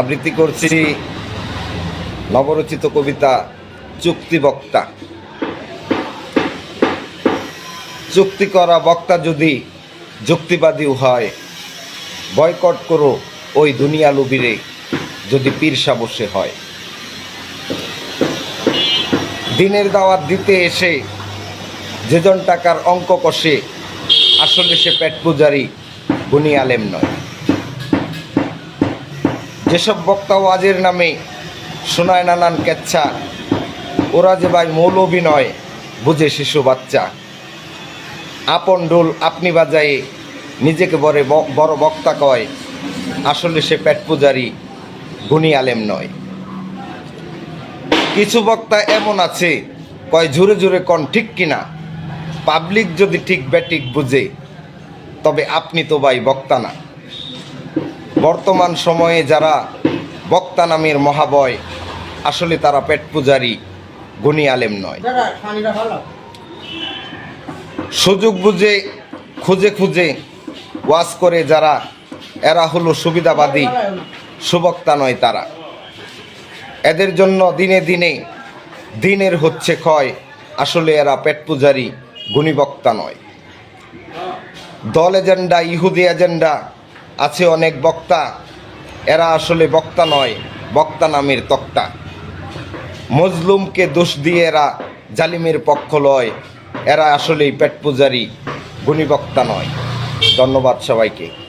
আবৃত্তি করছি নবরচিত কবিতা চুক্তি বক্তা। চুক্তি করা বক্তা যদি যুক্তিবাদীও হয়, বয়কট করো ওই দুনিয়া লুবিরে যদি পীরসা বসে হয়। দিনের দাওয়াত দিতে এসে যেজন টাকার অঙ্ক কষে, আসলে সে পেট পূজারি গুনি আলেম নয়। যেসব বক্তা ওয়াজের নামে শোনায় নানান কেচ্ছা, ওরা যে ভাই মৌলবী নয়, বুঝে শিশু বাচ্চা। আপন ডোল আপনি বাজায়ে নিজেকে বড় বড় বক্তা কয়, আসলে সে পেট পূজারি, গুণী আলেম নয়। কিছু বক্তা এমন আছে, কয় জোরে জোরে কন ঠিক কিনা, পাবলিক যদি ঠিক ব্যাটিক বুঝে, তবে আপনি তো ভাই বক্তা না। বর্তমান সময়ে যারা বক্তা নামের মহাবয়, আসলে তারা পেট পূজারি, গুণী আলেম নয়। সুযোগ বুঝে, খুঁজে খুঁজে ওয়াজ করে যারা, এরা হলো সুবিধাবাদী, সুবক্তা নয় তারা। এদের জন্য দিনে দিনে দিনের হচ্ছে ক্ষয়, আসলে এরা পেট পূজারি গুণীবক্তা নয়। দল এজেন্ডা, ইহুদি এজেন্ডা আছে অনেক বক্তা। এরা আসলে বক্তা নয়, বক্তা নামের তক্তা। মজলুমকে দোষ দিয়ে এরা জালিমের পক্ষ লয়। এরা আসলেই পেট পূজারি গুণীবক্তা নয়। ধন্যবাদ সবাইকে।